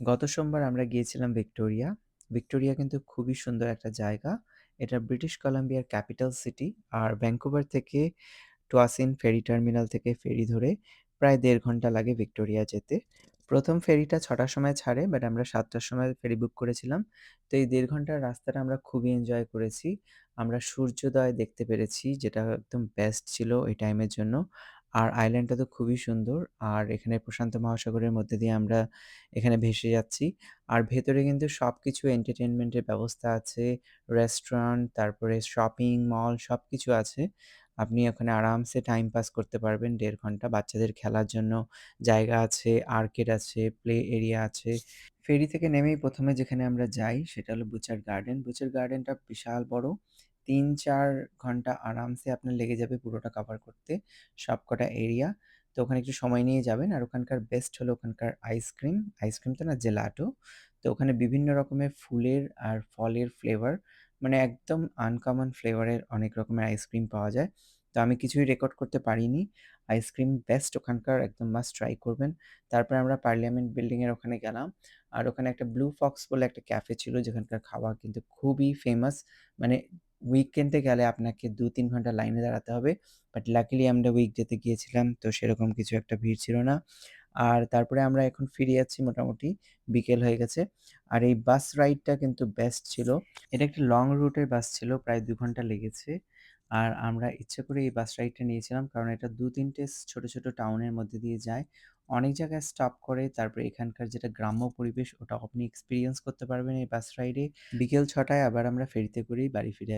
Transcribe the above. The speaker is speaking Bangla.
গত সোমবার আমরা গিয়েছিলাম ভিক্টোরিয়া। ভিক্টোরিয়া কিন্তু খুবই সুন্দর একটা জায়গা। এটা ব্রিটিশ কলাম্বিয়ার ক্যাপিটাল সিটি। আর ভ্যানকুভার থেকে টুয়াসিন ফেরি টার্মিনাল থেকে ফেরি ধরে প্রায় দেড় ঘণ্টা লাগে ভিক্টোরিয়া যেতে। প্রথম ফেরিটা ছটার সময় ছাড়ে, বাট আমরা সাতটার সময় ফেরি বুক করেছিলাম। তো এই দেড় ঘণ্টার রাস্তাটা আমরা খুবই এনজয় করেছি। আমরা সূর্যোদয় দেখতে পেরেছি, যেটা একদম বেস্ট ছিল ওই টাইমের জন্য। আর আইল্যান্ডটা তো খুবই সুন্দর। আর এখানে প্রশান্ত মহাসাগরের মধ্যে দিয়ে আমরা এখানে ভেসে যাচ্ছি। আর ভেতরে কিন্তু সবকিছু এন্টারটেনমেন্টের ব্যবস্থা আছে। রেস্টুরেন্ট, তারপরে শপিং মল সবকিছু আছে। আপনি ওখানে আরামসে টাইম পাস করতে পারবেন দেড় ঘণ্টা। বাচ্চাদের খেলার জন্য জায়গা আছে, আর্কেড আছে, প্লে এরিয়া আছে। ফেরি থেকে নেমেই প্রথমে যেখানে আমরা যাই সেটা হলো বুচার গার্ডেন। বুচার গার্ডেনটা বিশাল বড়। ৩-৪ ঘণ্টা আরামসে আপনার লেগে যাবে পুরোটা কভার করতে, সবকটা এরিয়া। তো ওখানে একটু সময় নিয়ে যাবেন। আর ওখানকার বেস্ট হলো ওখানকার আইসক্রিম। আইসক্রিম তো না জেলাটো। তো ওখানে বিভিন্ন রকমের ফুলের আর ফলের ফ্লেভার মানে একদম আনকমন ফ্লেভারের অনেক রকমের আইসক্রিম পাওয়া যায়। তো আমি কিছুই রেকর্ড করতে পারিনি। আইসক্রিম বেস্ট ওখানকার একদম মাস্ট ট্রাই করবেন। তারপরে আমরা পার্লামেন্ট বিল্ডিং এর ওখানে গেলাম। আর ওখানে একটা ব্লু ফক্স বলে একটা ক্যাফে ছিল যেখানকার খাবার কিন্তু খুবই ফেমাস। মানে উইকেন্ডে গেলে আপনাকে ২-৩ ঘণ্টা লাইনে দাঁড়াতে হবে। বাট লাকিলি আমরা উইকডে তে গিয়েছিলাম তো সেরকম কিছু একটা ভিড় ছিল না। আর তারপরে আমরা এখন ফিরে যাচ্ছি মোটামুটি বিকেল হয়ে গেছে। আর এই বাস রাইডটা কিন্তু বেস্ট ছিল। এটা একটা লং রুটের বাস ছিল, প্রায় দু ঘণ্টা লেগেছে। আর আমরা ইচ্ছে করে এই বাস রাইডটা নিয়েছিলাম কারণ এটা ২-৩ টে ছোট, ছোট টাউনের মধ্যে দিয়ে যায়। অনেক জায়গায় স্টপ করে তারপরে এখানকার যেটা গ্রাম্য পরিবেশ ওটা আপনি এক্সপিরিয়েন্স করতে পারবেন এই বাস রাইডে। বিকেল ছটায় আবার আমরা ফেরিতে করেই বাড়ি ফিরে।